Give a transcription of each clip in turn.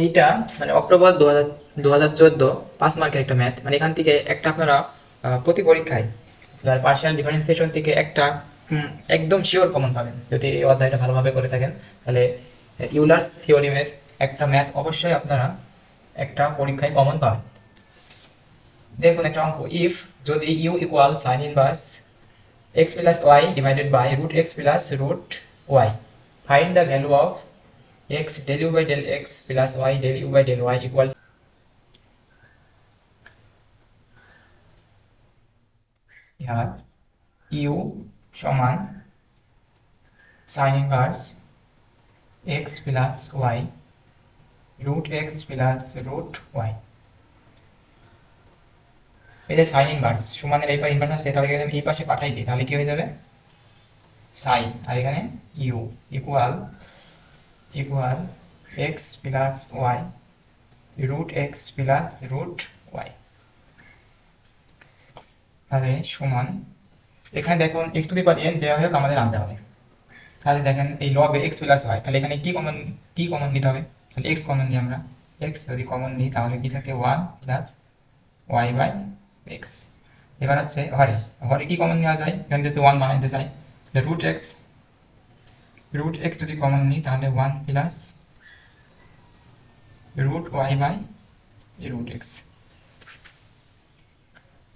এইটা মানে অক্টোবর দু হাজার দু হাজার চোদ্দ পাঁচ মার্কের একটা ম্যাথ মানে এখান থেকে একটা আপনারা প্রতি পরীক্ষায় আপনার পার্শিয়াল ডিফারেন্সিয়েশন থেকে একটা একদম শিওর কমন পাবেন। যদি এই অধ্যায়টা ভালোভাবে করে থাকেন, তাহলে ইউলার্স থিওরিমের একটা ম্যাথ অবশ্যই আপনারা একটা পরীক্ষায় কমন পাবেন। দেখুন একটা অঙ্ক ইফ যদি u equal sine inverse x plus y divided by root x plus root y Find the value of x del u by del x plus y del u by del y equal here u সমান sin inverse x plus y root x plus root y এই যে sign inverse সমানের এই পার inverse আছে, তাহলে এখানে এই পাশে পাঠাই দিই, তাহলে কি হয়ে যাবে? সাইন আর এখানে u equal equal x plus y root x plus root y তাহলে সমান, এখানে দেখুন x to the power n দেওয়া হোক আমাদের আনতে হবে। তাহলে দেখেন এই লবে এক্স প্লাস ওয়াই তাহলে এখানে কি কমন কি কমন নিতে হবে? তাহলে এক্স কমন নিই আমরা। এক্স যদি কমন নিই তাহলে কি থাকে? One plus y by x এবার হচ্ছে হরে। হরে কি কমন নেওয়া যায়? এখানে যদি ওয়ান বানাইতে চাই রুট এক্স রুট এক্স যদি কমন নিই, তাহলে one plus root y by root x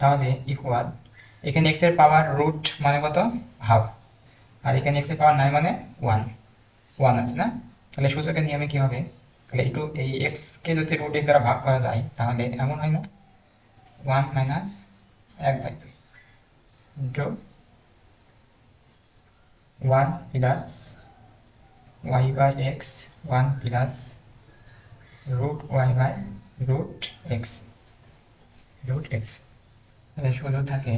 তাহলে ইকুয়াল এখানে এক্সের পাওয়ার রুট মানে কত? হাফ আর এখানে এক্সের পাওয়ার নাই মানে ওয়ান ওয়ান আছে না? তাহলে সূচকের নিয়মে কি হবে? তাহলে একটু এই এক্স কে যদি রুট এক্স দ্বারা ভাগ করা যায়, তাহলে এমন হয় না? ওয়ান মাইনাস এক বাই দুই into one plus y by x one plus root y by root x root x তাহলে ষোলো থাকে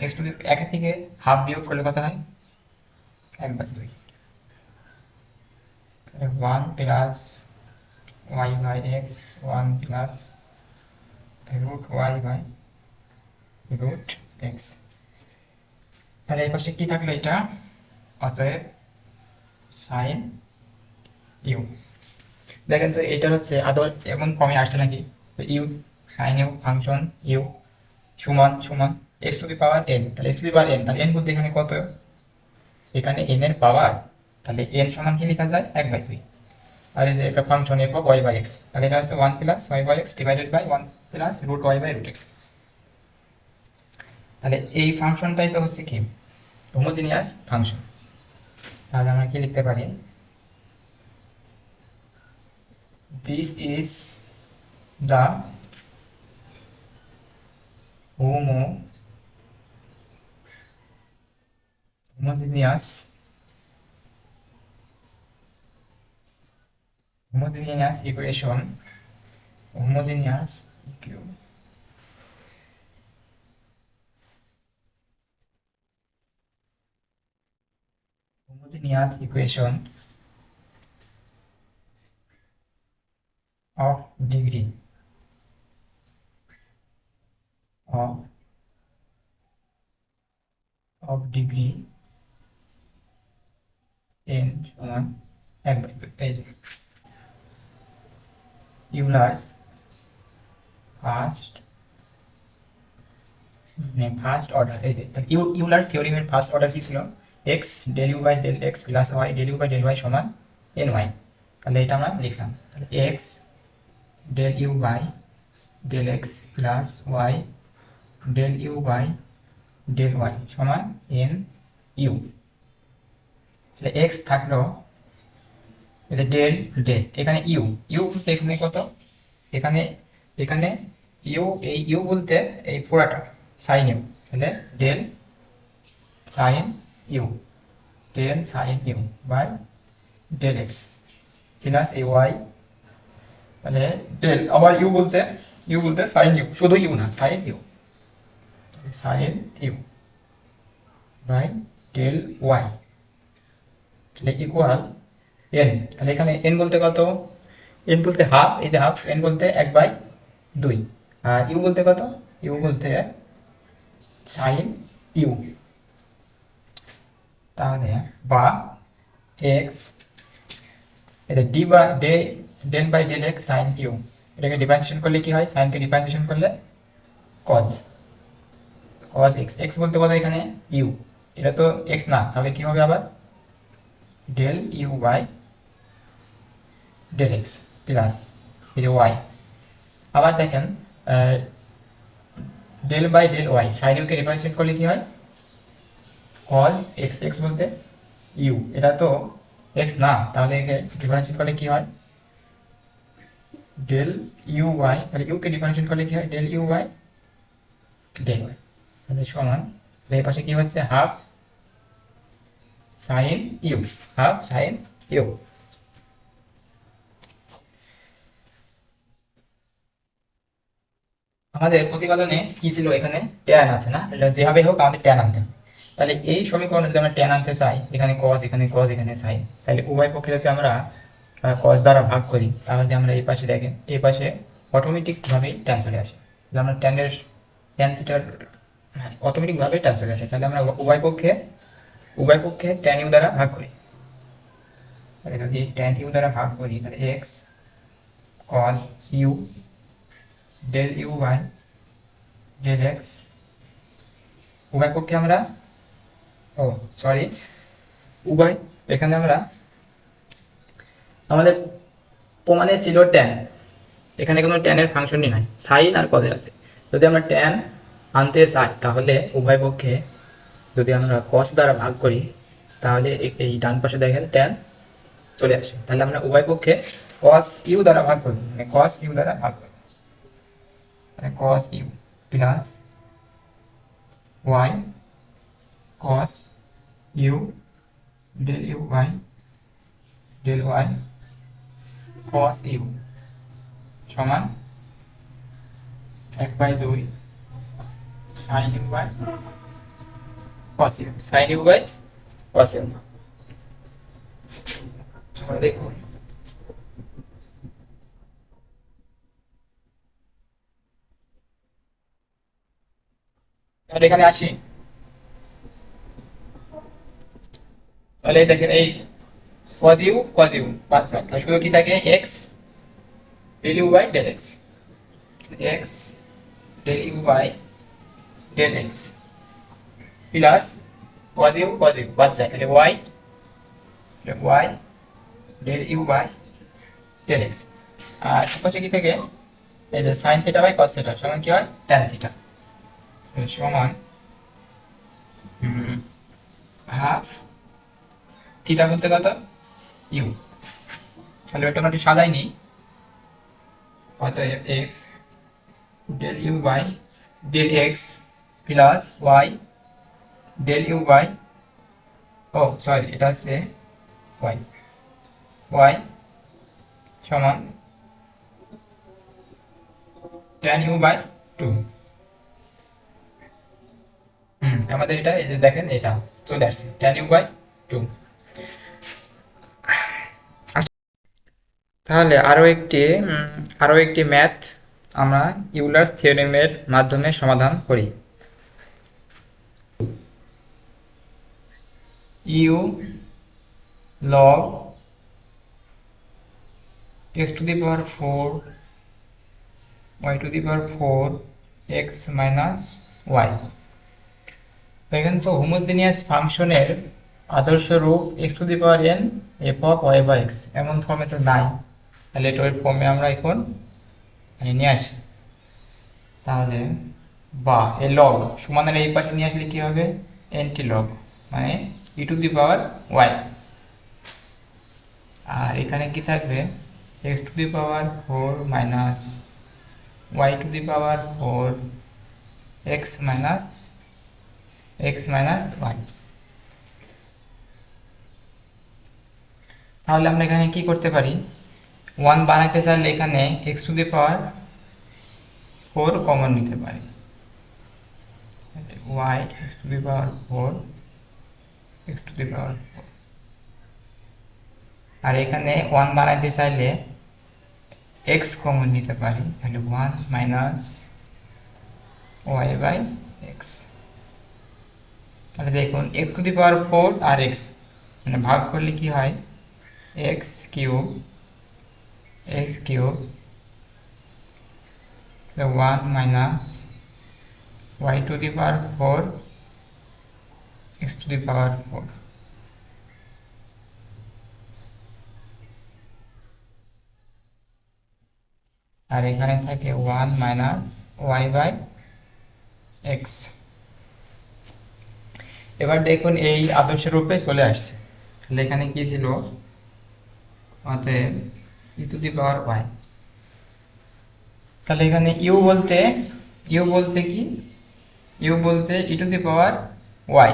এক্স টু একে থেকে হাফ বিয়োগ করলে কত হয়? এক বাই দুই। One plus y by x one plus root y by root x তাহলে এই পাশে কি থাকল এটা? অতএব সাইন ইউ। দেখেন তো, এটা হচ্ছে আদৌ এমন কমে আসছে নাকি? U, sine u, function u, সমান সমান x to the power n. তাহলে x to the power n, তাহলে এন বলতে এখানে কত? এখানে এন এর পাওয়ার, তাহলে এন সমান কি লেখা যায়? এক বাই দুই। আর এই যে একটা function f y by x তাহলে এটা হচ্ছে one plus y by x divided by one plus root y by root x তাহলে এই ফাংশনটাই তো হচ্ছে কি? হোমোজিনিয়াস ফাংশন তাহলে আমরা কি লিখতে পারি this is the homo homogeneous homogeneous equation homogeneous equ homogeneous equation? Of degree of of degree n সমান এক বাই দুই এই যে ইউলার্স ফার্স্ট ফার্স্ট অর্ডার এই যে তাহলে ইউ ইউলার্স থিওরিমের ফার্স্ট অর্ডার কি ছিল x del u by del x plus y del u by del y সমান এন তাহলে এটা আমরা লিখলাম। তাহলে x del u by del x plus y del u by del y সমান এন ইউ তাহলে এক্স থাকল ডেল ডে এখানে ইউ ইউ এখানে কত? এখানে এখানে ইউ এই ইউ বলতে এই পুরাটা সাইন ইউ তাহলে del sine u del sine u by del x plus এই ওয়াই তাহলে ডেল আবার ইউ বলতে ইউ বলতে সাইন ইউ শুধু ইউ না sine u sine u by del y তাহলে ইকুয়াল এন তাহলে এখানে এন বলতে কত এন বলতে হাফ এই যে হাফ এন বলতে এক বাই দুই আর ইউ বলতে কত ইউ বলতে সাইন ইউ তাহলে বা এক্স এটা ডি বা day del by del x sine u এটাকে ডিফারেন্সিয়েশন করলে কি হয় সাইনকে ডিফারেন্সিয়েশন করলে কজ কজ এক্স এক্স বলতে বলো এখানে ইউ এটা তো এক্স না তাহলে কি হবে আবার del u by del x plus এই যে ওয়াই আবার দেখেন del by del y sine UK differentiate করলে কি হয় কজ এক্স এক্স বলতে ইউ এটা তো এক্স না, তাহলে ডিফারেন্সিয়েট করলে কি হয়? ডেল ইউ ওয়াই তাহলে ইউকে ডিফারেন্সিয়েট করলে কি হয়? Del u y del y তাহলে সমান এই পাশে কি হচ্ছে? Half sine u half sine u আমাদের প্রতিপাদনে কি ছিল এখানে? ট্যান আছে না? যেভাবে হোক আমাদের ট্যান আনতে হবে। তাহলে এই সমীকরণে যদি আমরা ট্যান আনতে চাই, এখানে কস এখানে কস এখানে সাইন তাহলে উভয় পক্ষে যদি আমরা কস দ্বারা ভাগ করি, তাহলে আমরা এই পাশে দেখেন, এই পাশে অটোমেটিক ভাবেই ট্যান চলে আসে। আমরা ট্যানের ট্যান থিটার অটোমেটিক ভাবে ট্যান চলে আসে। তাহলে আমরা উভয় পক্ষে উভয় পক্ষে ট্যান ইউ দ্বারা ভাগ করি। তাহলে যদি ট্যান ইউ দ্বারা ভাগ করি, তাহলে x cos u del u by del x উভয় পক্ষে আমরা ও সরি উভয়, এখানে আমরা আমাদের প্রমাণে ছিল ট্যান এখানে কোনো ট্যানের ফাংশনই নাই। সাইন আর কজের আছে। যদি আমরা ট্যান আনতে চাই, তাহলে উভয় পক্ষে যদি আমরা কস দ্বারা ভাগ করি, তাহলে এই ডান পাশে দেখেন ট্যান চলে আসে। তাহলে আমরা উভয় পক্ষে কস ইউ দ্বারা ভাগ করি মানে কস ইউ দ্বারা ভাগ করি তাহলে cos u plus y cos u del u y del y cos u সমান এক বাই দুই sine u by cos u sine u by u সমান দেখুন এখানে আসি। তাহলে দেখেন এই u cos বাচ্চা তাহলে শুধু কি থাকে? x del u by del x x del u by del x plus cos u বাচ্চা তাহলে y y del u by del x আর পাশে কি থাকে? এই যে sin theta by cos theta সমান কি হয়? tan থিটা সমান হাফ থিটা বলতে কত? ইউ তাহলে আমরা সাজাই নিই অতএব x del u by del x plus y del u by O sorry এটা হচ্ছে ওয়াই ওয়াই সমান টেন ইউ বাই টু হুম, আমাদের এটা, এই যে দেখেন, এটা চলে আসছে। টেন ইউ বাই টু তাহলে আরও একটি আরও একটি ম্যাথ আমরা ইউলার্স থিওরেমের মাধ্যমে সমাধান করি। U log x to the power four y to the power four x minus y এখানে তো হোমোজেনিয়াস ফাংশনের আদর্শ রূপ x to the power n f of y বা এক্স এমন ফর্মে তো নাই। তাহলে ওই ফর্মে আমরা এখন মানে নিয়ে আসি। তাহলে বা এ লগ সমানের এই পাশে নিয়ে আসলে কী হবে? এনটি লগ মানে ই টু দি পাওয়ার ওয়াই আর এখানে কি থাকবে? X to the power four minus y to the power four x minus x minus y তাহলে আমরা এখানে কি করতে পারি? ওয়ান বানাতে চাইলে এখানে x to the power four common নিতে পারি। Y x to the power four x to the power four আর এখানে ওয়ান বানাইতে চাইলে এক্স কমন নিতে পারি, তাহলে one minus y by x তাহলে দেখুন x to the power four R x মানে ভাগ করলে কি হয়? X cube x cube one minus y to the power four x to the power four আর এখানে থাকে one minus y by x এবার দেখুন এই আদর্শ রূপে চলে আসছে। তাহলে এখানে কি ছিল? অতএব ই টু দি পাওয়ার ওয়াই। তাহলে এখানে ইউ বলতে ইউ বলতে কি? ইউ বলতে e to the power y.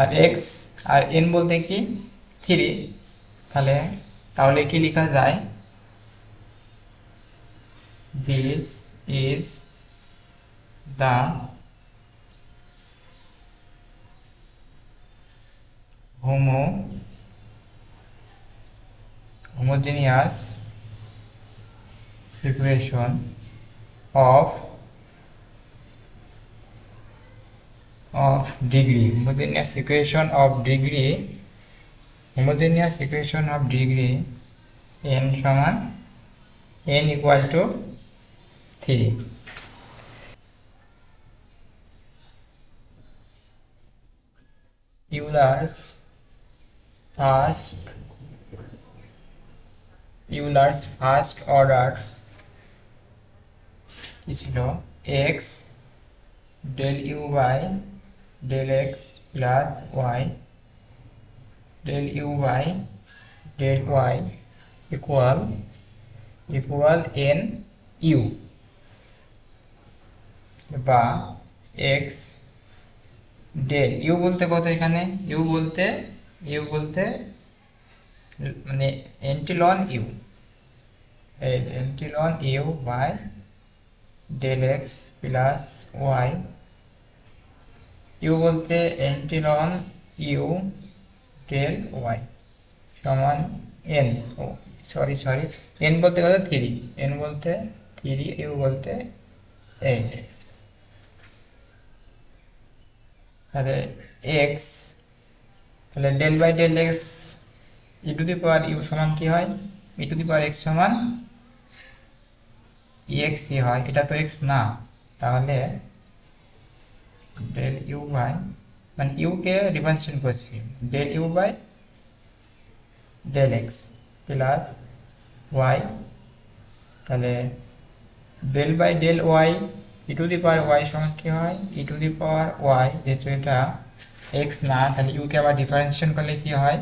R x আর এন বলতে কি? থ্রি। তাহলে তাহলে কি লেখা যায়? This is the homo homogeneous equation of of degree homogeneous equation of degree homogeneous equation of degree n সমান n equal to 3 Euler's first Euler's first order কি ছিল x del u by del x plus y del u by del y equal equal n u বা x del u বলতে কত এখানে u বলতে u বলতে মানে এন্টিলন ইউ। এই এন্টিলন u by del x plus y. U বলতে এন্টিলন ইউ ডেল ওয়াই সমান N. Oh, sorry sorry. N বলতে কত? থ্রি। এন বলতে থ্রি, ইউ বলতে এই যে তাহলে এক্স, তাহলে del by del x e to the power u সমান কি হয়? E to the power x সমান ই এক্স ই হয়। এটা তো এক্স না। তাহলে ডেল ইউ বাই মানে ইউকে রিপ্রেজেন্ট করছি। Del u by del x plus y. তাহলে del by del y, e to the power y সমান কি হয়? E to the power Y, যেহেতু এটা এক্স না, তাহলে ইউকে আবার ডিফারেন্সিয়েশন করলে কি হয়?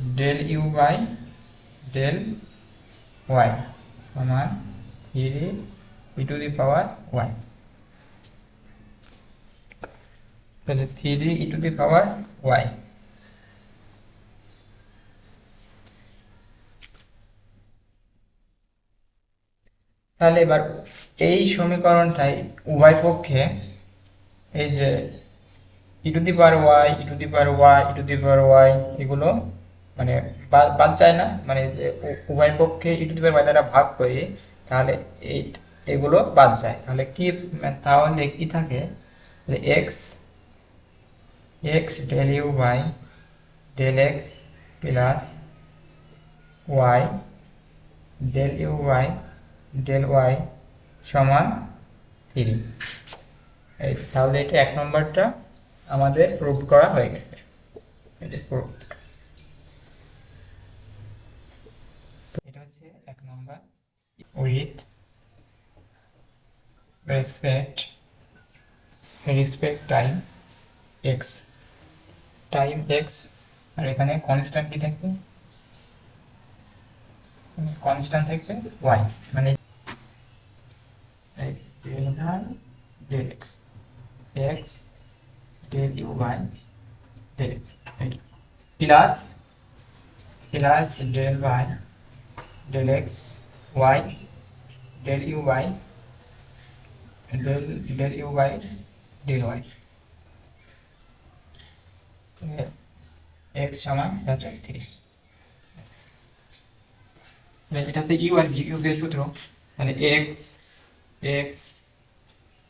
Del u by del y সমান three e to the power তাহলে three e to the power তাহলে এবার এই সমীকরণটাই উভয় পক্ষে, এই যে e to the y e to the power y e to the power y এগুলো মানে বাদ যায় না। মানে উভয় পক্ষে ই টু দি পাওয়ার ওয়াই দ্বারা ভাগ করি তাহলে এই এগুলো বাদ যায়। তাহলে কি তাহলে কি থাকে? X x del u by del x plus y del u by del y সমান থ্রি এই তাহলে এটা এক নম্বরটা আমাদের প্রুভ করা হয়ে গেছে এটা হচ্ছে এক নম্বর with respect respect time x time x আর এখানে কনস্ট্যান্ট কি থাকবে? কনস্ট্যান্ট থাকবে ওয়াই মানে del y del x x del y del x plus plus del y del x y, del u y del del u y del y. X সমান এটা three এটা হচ্ছে you R V U এর সূত্র, তাহলে x x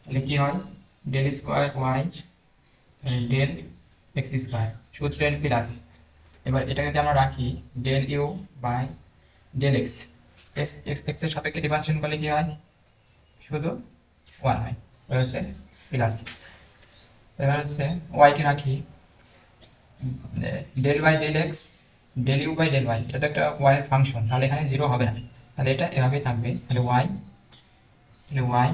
তাহলে কি হয়? Del square y del x square সূত্র এন প্লাস এবার এটাকে যদি আমরা রাখি del u by del x x x এক্সের সাপেক্ষে ডিফারেন্সিয়েশন করলে কি হয়? শুধু ওয়ান হয়। এটা হচ্ছে প্লাস এবার হচ্ছে ওয়াইকে রাখি। Del y del x del u by del y এটা তো একটা ওয়াই ফাংশন তাহলে এখানে জিরো হবে না। তাহলে এটা এভাবেই থাকবে। তাহলে ওয়াই তাহলে Y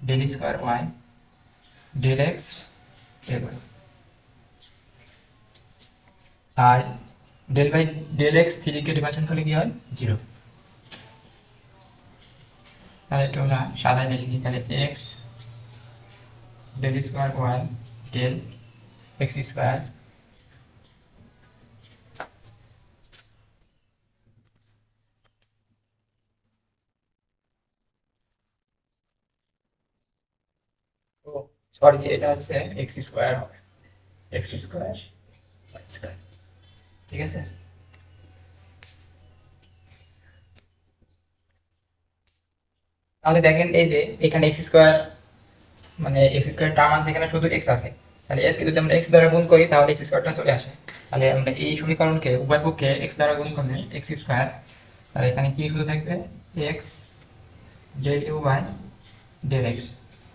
del square Y del X del R del by del x থ্রিকে ডিভাইশন করলে কি হয়? জিরো তাহলে না সাদায় লিখি, তাহলে x del square y del x square sorry এটা হচ্ছে এক্স স্কোয়ার হবে এক্স স্কোয়ার ঠিক আছে? তাহলে দেখেন এই যে এখানে এক্স স্কোয়ার মানে এক্স স্কোয়ার টার্ম আনতে এখানে শুধু এক্স আছে। তাহলে এক্স কে যদি আমরা এক্স দ্বারা গুণ করি, তাহলে এক্স স্কোয়ারটা চলে আসে। তাহলে আমরা এই সমীকরণকে, উভয় পক্ষে এক্স দ্বারা গুণ করলে এক্স স্কোয়ার তাহলে এখানে কি হতে থাকবে? X del u by del x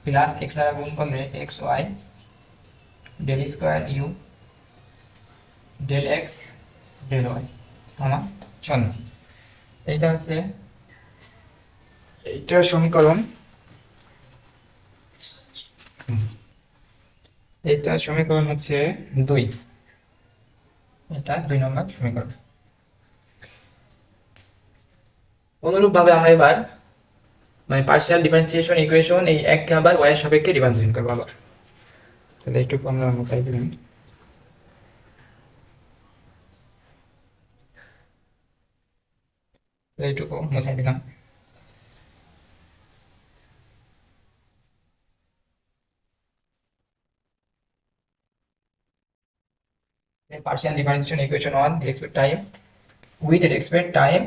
plus x দ্বারা গুণ করলে x y del square u del x del y আমার শূন্য। এইটা হচ্ছে এইটার সমীকরণ। এইটা সমীকরণ হচ্ছে দুই। এটা দুই নম্বর সমীকরণ। অনুরূপভাবে আমরা এবার মানে পার্শিয়াল ডিফারেন্সিয়েশন ইকুয়েশন এই এককে আবার ওয়াই এর সাপেক্ষে ডিফারেন্সিয়েশন করব আবার। তাহলে একটু আমরা মোটাই দিলাম। এইটুকু মুছাই দিলাম। Partial differentiation equation on expect time. With expect time.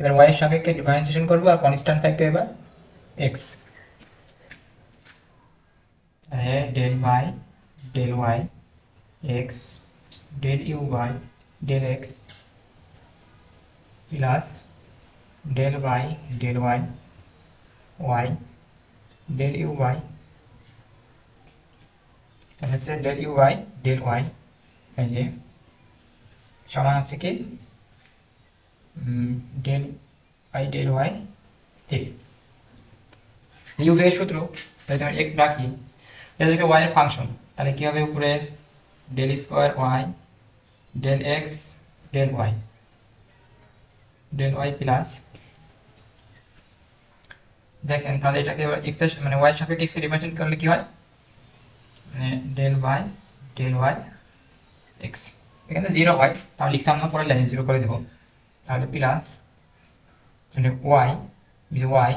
এবার y এর সাপেক্ষে ডিফারেন্সিয়েশন করব আর কনস্ট্যান্ট থাকবে এবার x. তাহলে del by del y, x del u by del x plus del by del y y del u by তাহলে হচ্ছে del u by del y. এই যে সমান আছে কি? Del i del y three u এর সূত্র, তাহলে আমি এক্স রাখি। এটা থেকে ওয়াই এর ফাংশন তাহলে কি হবে উপরে? Del square y del x del y del y plus দেখেন, তাহলে এটাকে এবার এক্স মানে ওয়াই সাপেক্ষে এক্স রিপ্রেজেন্ট করলে কি হয়? মানে del y del y x এখানে জিরো হয়, তাহলে লিখলাম না পরে লাইনে জিরো করে দেবো। তাহলে প্লাস মানে y y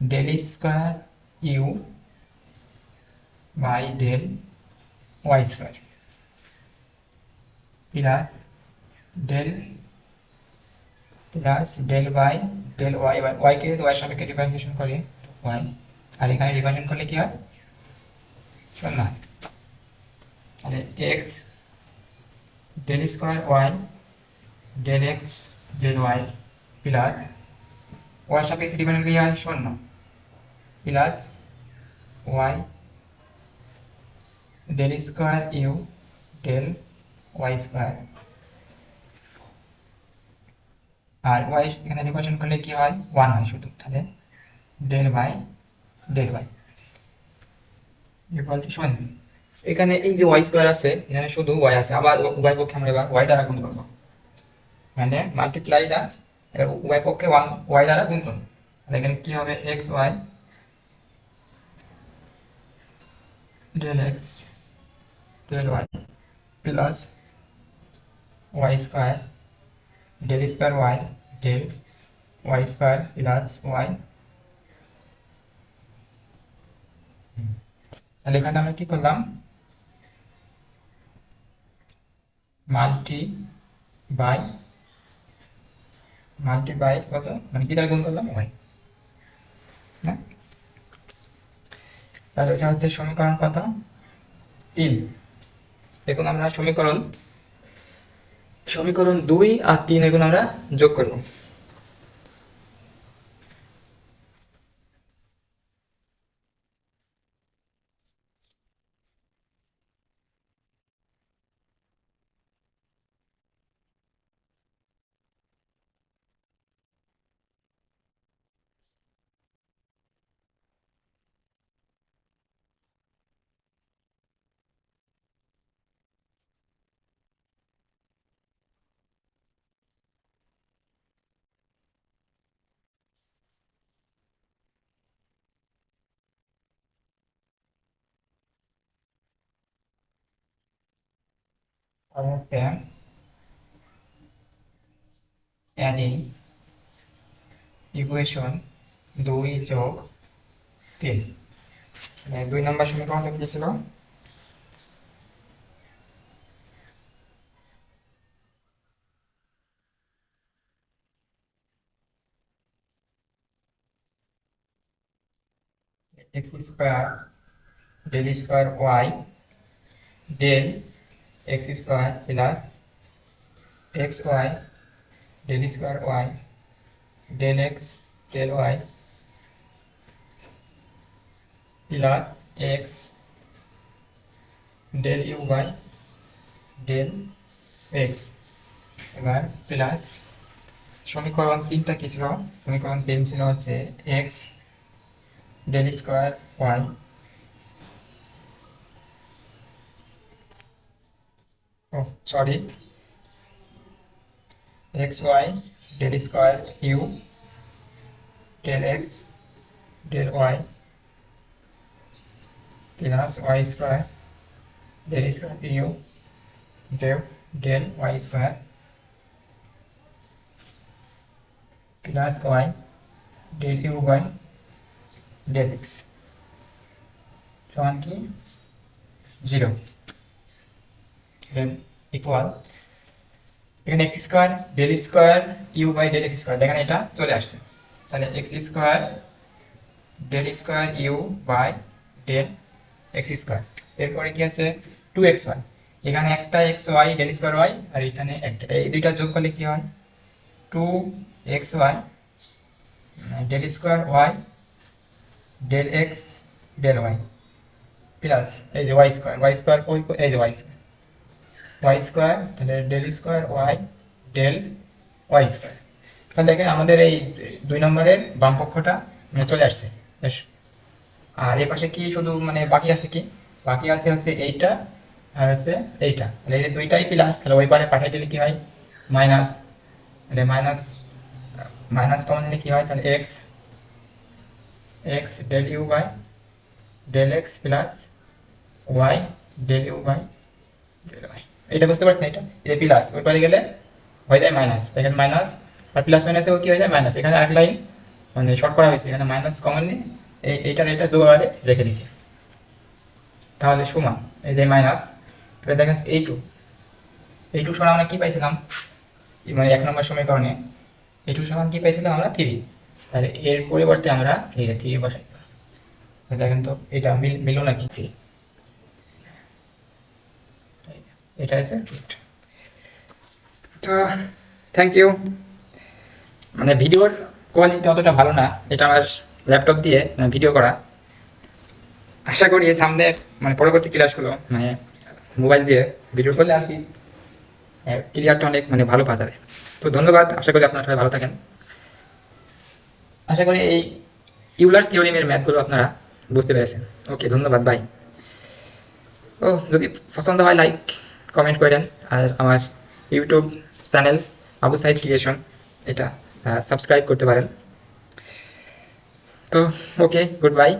del square u by del y square plus del plus del by del y এবার ওয়াইকে ওয়াই সাপেক্ষে ডিফারেন্সিয়েশন করে ওয়াই আর এখানে ডিফারেন্সিয়েশন করলে কি হয়? শূন্য হয়। তাহলে x del square y del x del y plus y সাপেক্ষে ডিপেন্ডেন্ট হয় শূন্য plus y del square u del y square আর ওয়াই এখানে রিকোয়েশন করলে কি হয়? ওয়ান হয় শুধু, তাহলে del by del y equal to শূন্য। এখানে এই যে ওয়াই স্কোয়ার আছে, এখানে শুধু ওয়াই আছে, আবার উভয় পক্ষে আমরা এবার ওয়াই দ্বারা গুণ করব। মানে মাল্টিপ্লাই দা উভয় পক্ষে ওয়ান ওয়াই দ্বারা গুণ করব। এখানে কি হবে? X y del x del y plus y square del square y del y square plus y তাহলে এখানে আমরা কি করলাম? মাল্টি বাই মাল্টি বাই কত? মানে কি দ্বারা গুণ করলাম? ওয়াই। হ্যাঁ তাহলে এটা হচ্ছে সমীকরণ কত? তিন। দেখুন আমরা সমীকরণ সমীকরণ দুই আর তিন এগুলো আমরা যোগ করব। আর হচ্ছে দুই যোগ তিন। মানে দুই নম্বর সমীকরণটা কি x square del square y del x square plus x y del square y del x del y plus x del u by del x এবার প্লাস সমীকরণ তিনটা কি ছিল? সমীকরণ তিন ছিল হচ্ছে x del square y oh sorry xy del square u del x del y plus y square del square u del del y square plus y del u by del x সমান কি zero equal. এখানে x square del square u by del x square দেখেন এটা চলে আসছে। তাহলে x square del square u by del x square এরপরে কি আছে? টু এক্স ওয়াই এখানে একটা x y del square y আর এখানে একটা। এই দুইটা যোগ করলে কি হয়? Two x y del square y del x del y plus এই যে ওয়াই স্কোয়ার ওয়াই স্কোয়ার এই যে স্কোয়ার ওয়াই স্কোয়ার তাহলে del square y del y square তাহলে দেখেন আমাদের এই দুই নম্বরের বাম পক্ষটা মানে চলে আসছে। বেশ। আর এ পাশে কি শুধু মানে বাকি আছে কি? বাকি আছে হচ্ছে এইটা আর হচ্ছে এইটা। তাহলে এই দুইটাই প্লাস তাহলে ওই পারে পাঠিয়ে দিলে কি হয়? মাইনাস তাহলে মাইনাস মাইনাস কমন নিলে কি হয়? তাহলে x x del u by del x plus y del u by del y এটা বুঝতে পারছেন এটা? এ প্লাস ওই পারে গেলে হয়ে যায় মাইনাস এখানে মাইনাস আর প্লাস মাইনাসে কি হয়ে যায়? মাইনাস এখানে আরেক লাইন মানে শর্ট করা হয়েছে। এখানে মাইনাস কমন এই, এইটার এটা জোগাড়ে রেখে দিছি। তাহলে সমান, এই যে মাইনাস তাহলে দেখেন এই টু এই টু সমান আমরা কি পাইছিলাম? মানে এক নম্বর সমীকরণে। এই টু সমান কি পাইছিলাম আমরা? থ্রি তাহলে এর পরিবর্তে আমরা যে থ্রি বসাই। দেখেন তো এটা মিল মিলো নাকি? থ্রি এটা আছে? তো থ্যাংক ইউ মানে ভিডিওর কোয়ালিটি অতটা ভালো না, এটা আমার ল্যাপটপ দিয়ে ভিডিও করা। আশা করি সামনের মানে পরবর্তী ক্লাসগুলো মানে মোবাইল দিয়ে ভিডিও করলে আর কি ক্লিয়ারটা অনেক মানে ভালো পাওয়া যাবে। তো ধন্যবাদ, আশা করি আপনারা সবাই ভালো থাকেন। আশা করি এই ইউলার্স থিওরিমের ম্যাথগুলো আপনারা বুঝতে পেরেছেন। ওকে ধন্যবাদ বাই ও, যদি পছন্দ হয় লাইক কমেন্ট করেন আর আমার YouTube channel Abu side creation এটা সাবস্ক্রাইব করতে পারেন। তো ওকে গুড বাই